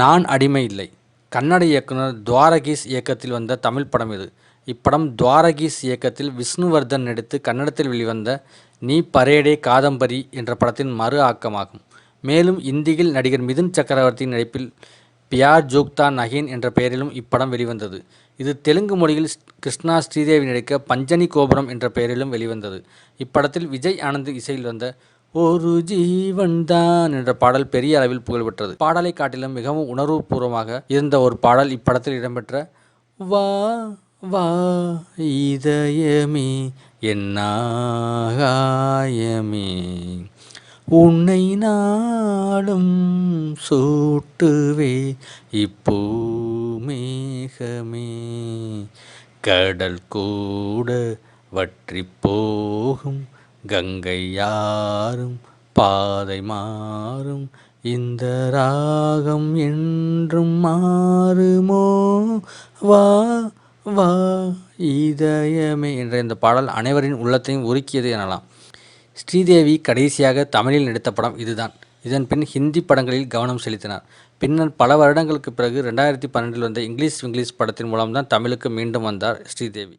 நான் அடிமை இல்லை. கன்னட இயக்குனர் துவாரகீஸ் இயக்கத்தில் வந்த தமிழ் படம் இது. இப்படம் துவாரகீஸ் இயக்கத்தில் விஷ்ணுவர்தன் நடித்து கன்னடத்தில் வெளிவந்த நீ பரேடே காதம்பரி என்ற படத்தின் மறு ஆக்கமாகும். மேலும் இந்தியில் நடிகர் மிதுன் சக்கரவர்த்தியின் நடிப்பில் பியார் ஜோக்தா நகீன் என்ற பெயரிலும் இப்படம் வெளிவந்தது. இது தெலுங்கு மொழியில் கிருஷ்ணா ஸ்ரீதேவி நடிக்க பஞ்சனி கோபுரம் என்ற பெயரிலும் வெளிவந்தது. இப்படத்தில் விஜய் ஆனந்த் இசையில் வந்த ஒரு ஜீவன் தான் என்ற பாடல் பெரிய அளவில் புகழ்பெற்றது. பாடலை காட்டிலும் மிகவும் உணர்வுபூர்வமாக இருந்த ஒரு பாடல் இப்படத்தில் இடம்பெற்ற வா வா இதயமே என்னாகாயமே உன்னை நாளும் சூட்டுவே இப்போ மேகமே. கடல் கூட வற்றி போகும் கங்கை யாரும் பாதை மாறும். இந்த ராகம் என்றும் மாறுமோ? வா வா இதயமே என்ற இந்த பாடல் அனைவரின் உள்ளத்தையும் உருக்கியது எனலாம். ஸ்ரீதேவி கடைசியாக தமிழில் நடித்த படம் இதுதான். இதன் பின் ஹிந்தி படங்களில் கவனம் செலுத்தினார். பின்னர் பல வருடங்களுக்கு பிறகு ரெண்டாயிரத்தி பன்னெண்டில் வந்த இங்கிலீஷ் இங்கிலீஷ் படத்தின் மூலம்தான் தமிழுக்கு மீண்டும் வந்தார் ஸ்ரீதேவி.